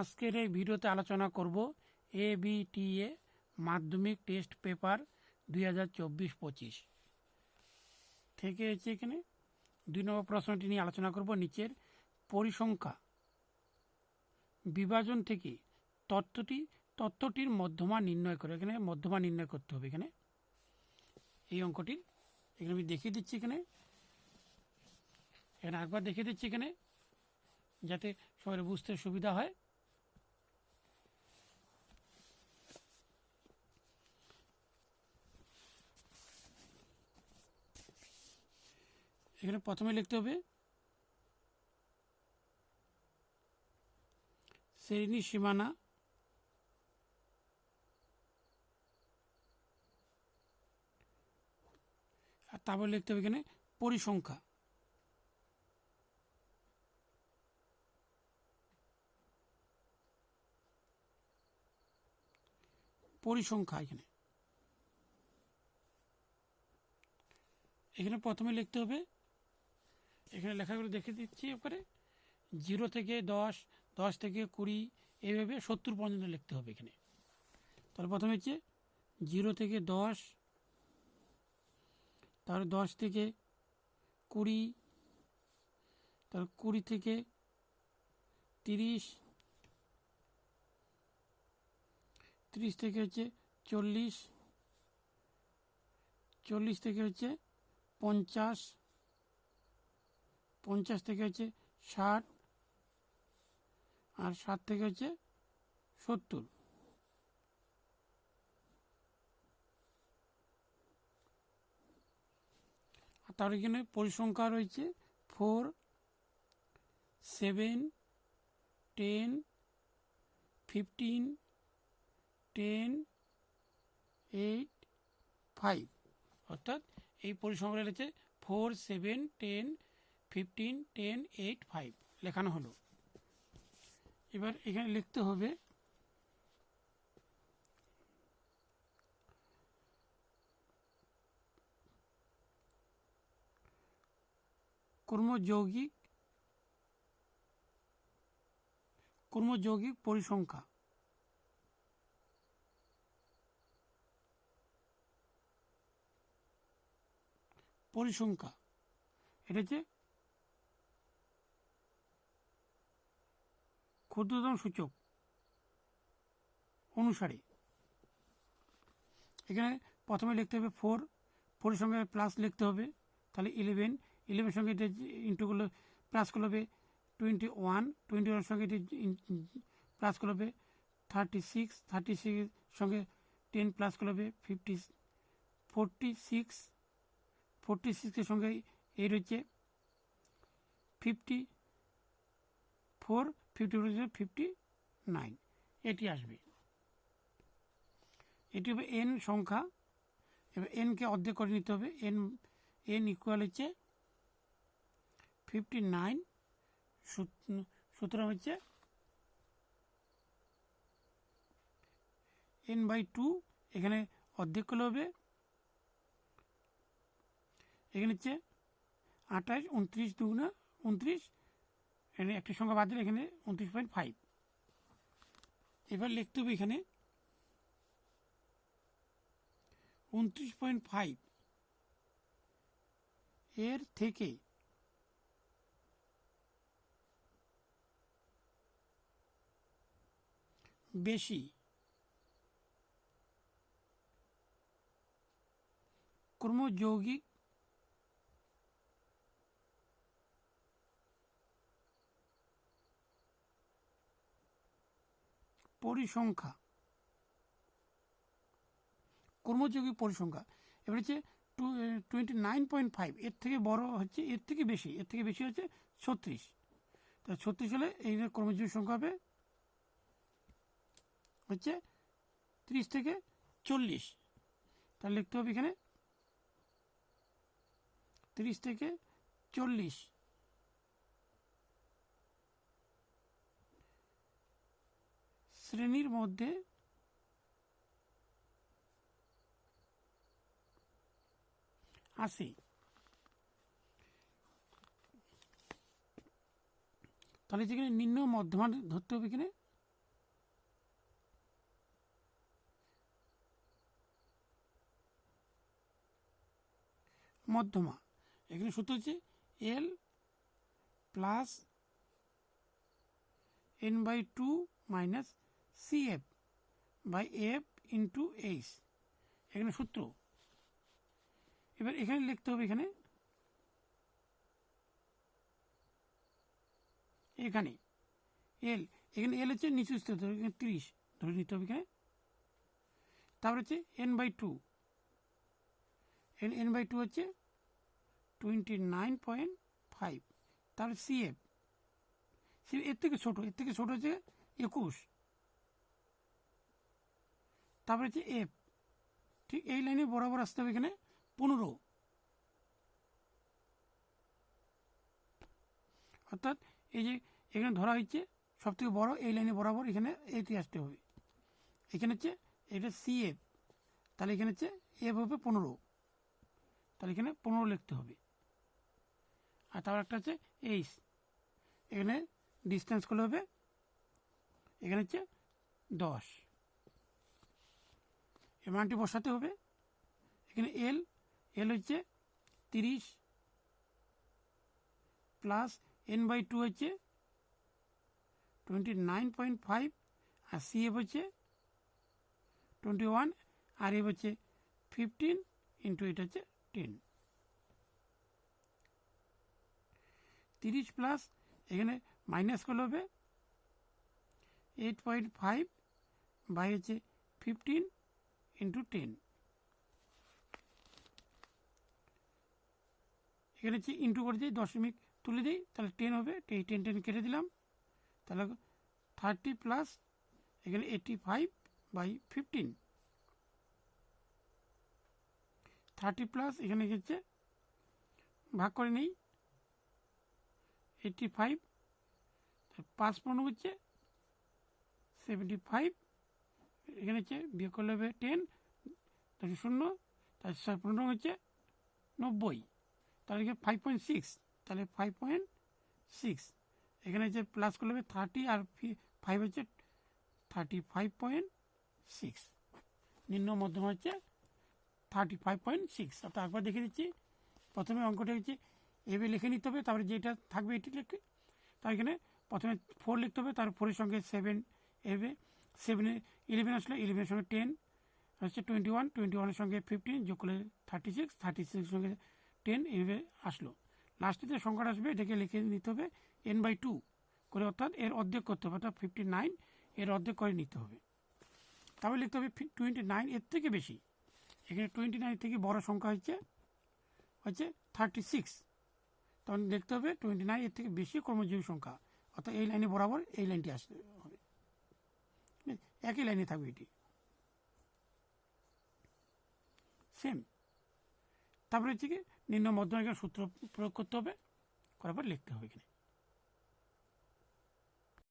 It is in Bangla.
আজকের এই ভিডিওতে আলোচনা করব এ বি টি এ মাধ্যমিক টেস্ট পেপার দুই হাজার চব্বিশ পঁচিশ। থেকে হচ্ছে এখানে। দুই নম্বর প্রশ্নটি নিয়ে আলোচনা করব নিচের পরিসংখ্যা। বিভাজন থেকে তত্ত্বটি তত্ত্বটির মধ্যমা নির্ণয় করে, এখানে মধ্যমা নির্ণয় করতে হবে এখানে। এই অঙ্কটি এখানে আমি দেখিয়ে দিচ্ছি এখানে। এখানে একবার দেখিয়ে দিচ্ছি এখানে, যাতে সবাই বুঝতে সুবিধা হয়। এখানে প্রথমে লিখতে হবে, শ্রেণি সীমানা, আর তারপর লিখতে হবে এখানে পরিসংখ্যা। পরিসংখ্যা এখানে। এখানে প্রথমে লিখতে হবে এখানে লেখাগুলো দেখে দিচ্ছি এবারে জিরো থেকে দশ দশ থেকে কুড়ি এইভাবে সত্তর পর্যন্ত লিখতে হবে এখানে। তাহলে প্রথমে হচ্ছে জিরো থেকে দশ, তার দশ থেকে কুড়ি, তার কুড়ি থেকে তিরিশ তিরিশ থেকে হচ্ছে চল্লিশ চল্লিশ থেকে হচ্ছে পঞ্চাশ পঞ্চাশ থেকে হচ্ছে ষাট আর ষাট থেকে হচ্ছে সত্তর। আর তার এখানে পরিসংখ্যা রয়েছে four seven ten fifteen ten eight five অর্থাৎ এই পরিসংখ্যা রয়েছে four seven ten fifteen ten eight five লেখানো হলো। এবার এখানে লিখতে হবে, কর্মযৌগিক কর্মযৌগিক পরিসংখ্যা। পরিসংখ্যা। এটা হচ্ছে ক্ষুদ্রতম সূচক অনুসারে। এখানে প্রথমে লিখতে হবে ফোর ফোরের সঙ্গে প্লাস লিখতে হবে, তাহলে ইলেভেন ইলেভেনের সঙ্গে ইন্টু করলে প্লাস করলে হবে টোয়েন্টি ওয়ান টোয়েন্টি ওয়ানের সঙ্গে প্লাস করলে হবে থার্টি সিক্স থার্টি সিক্সের সঙ্গে টেন প্লাস করলে হবে ফিফটি ফোরটি সিক্স ফোরটি সিক্সের সঙ্গে এইট হচ্ছে fifty four fifty four fifty nine এটি আসবে। এটি হবে এন সংখ্যা। এবার এনকে অর্ধেক করে নিতে হবে। এন এন ইকুয়াল হচ্ছে ফিফটি নাইন সুতরাং হচ্ছে এন বাই টু এখানে অর্ধেক করলে হবে। এখানে হচ্ছে আঠাশ, উনত্রিশ দুগুণা, উনত্রিশ। এখানে একটি সংখ্যা বাদ দিলে এখানে উনত্রিশ পয়েন্ট ফাইভ এবার লিখতে হবে এখানে উনত্রিশ পয়েন্ট ফাইভ এর থেকে বেশি কর্মযৌগিক পরিসংখ্যা। কর্মযোগী পরিসংখ্যা। এবার হচ্ছে টোয়েন্টি নাইন পয়েন্ট ফাইভ এর থেকে বড় হচ্ছে, এর থেকে বেশি, এর থেকে বেশি হচ্ছে ছত্রিশ। তা ছত্রিশ হলে এই কর্মযোগী সংখ্যা হবে হচ্ছে ত্রিশ থেকে চল্লিশ। তাহলে লিখতে হবে এখানে ত্রিশ থেকে চল্লিশ। শ্রেণির মধ্যে আছে তাহলে যেখানে নিম্ন মধ্যমান ধরতে হবে এখানে। মধ্যমা। এখানে সূত্র হচ্ছে L plus N by two minus C F by F into H এখানে সূত্র। এবার এখানে লিখতে হবে এখানে। এখানে। এল এখানে এল হচ্ছে নিচু স্তর ধরে এখানে তিরিশ, ধরে নিতে হবে এখানে। তারপর হচ্ছে N by two N N by two হচ্ছে টোয়েন্টি নাইন পয়েন্ট ফাইভ তারপরে সি এফ সি এর থেকে ছোটো, এর থেকে ছোটো হচ্ছে একুশ। তারপরে হচ্ছে এফ? ঠিক এই লাইনে বরাবর আসতে হবে এখানে পনেরো। অর্থাৎ এই যে এখানে ধরা হয়েছে সব থেকে বড়, এই লাইনে বরাবর এখানে এতে আসতে হবে। এখানে হচ্ছে এটা সি এফ। তাহলে এখানে হচ্ছে এফ হবে পনেরো। তাহলে এখানে পনেরো লিখতে হবে। আর তারপর একটা হচ্ছে এইচ। এখানে ডিস্টেন্স করলে হবে, এখানে হচ্ছে দশ। এর মানটি বসাতে হবে। এখানে এল এল হচ্ছে তিরিশ প্লাস এন বাই টু হচ্ছে টোয়েন্টি নাইন পয়েন্ট ফাইভ আর সি এফ হচ্ছে টোয়েন্টি ওয়ান আর এফ হচ্ছে ফিফটিন ইন্টু এটা হচ্ছে টেন তিরিশ প্লাস এখানে মাইনাস করলে হবে এইট পয়েন্ট ফাইভ বাই হচ্ছে ফিফটিন ইন্টু টেন এখানে হচ্ছে ইন্টু করে দিই দশমিক তুলে দিই, তাহলে টেন হবে। এই টেন টেন কেটে দিলাম। তাহলে থার্টি প্লাস এখানে eighty five by fifteen thirty plus এখানে হচ্ছে? ভাগ করে নেই। এইটটি ফাইভ পাঁচ পনেরো হচ্ছে। সেভেন্টি ফাইভ এখানে হচ্ছে বিয়োগ করলে হবে টেন তাহলে শূন্য, তার পনেরো হচ্ছে নব্বই, তাহলে ফাইভ পয়েন্ট সিক্স তাহলে ফাইভ পয়েন্ট সিক্স এখানে হচ্ছে প্লাস করলে হবে থার্টি আর ফাইভ হচ্ছে থার্টি ফাইভ পয়েন্ট সিক্স নিম্ন মধ্যম হচ্ছে থার্টি ফাইভ পয়েন্ট সিক্স অর্থাৎ একবার দেখে দিচ্ছি, প্রথমে অঙ্কটা হচ্ছে এভাবে লিখে নিতে হবে, তারপরে যেটা থাকবে এটি লিখে তার এখানে প্রথমে ফোর লিখতে হবে তার ফোরের সঙ্গে সেভেন এভাবে সেভেনে ইলেভেন আসলে ইলেভেনের সঙ্গে টেন হচ্ছে টোয়েন্টি ওয়ান টোয়েন্টি ওয়ানের সঙ্গে ফিফটিন যোগ করলে থার্টি সিক্স থার্টি সিক্সের সঙ্গে টেন এইভাবে আসলো। লাস্টে যে সংখ্যাটা আসবে, এটাকে লিখে নিতে হবে এন বাই টু করে, অর্থাৎ এর অর্ধেক করতে হবে, অর্থাৎ ফিফটি নাইন এর অর্ধেক করে নিতে হবে। তারপরে লিখতে হবে টোয়েন্টি নাইন এর থেকে বেশি। এখানে টোয়েন্টি নাইন থেকে বড় সংখ্যা হচ্ছে হচ্ছে থার্টি সিক্স তখন দেখতে হবে টোয়েন্টি নাইন এর থেকে বেশি কর্মজীবী সংখ্যা, অর্থাৎ এই লাইনে বরাবর এই লাইনটি আসতে একই লাইনে থাকবে এটি। সেম তারপরে হচ্ছে কি, নিম্ন মধ্যম সূত্র প্রয়োগ করতে হবে, করার পর লিখতে হবে এখানে।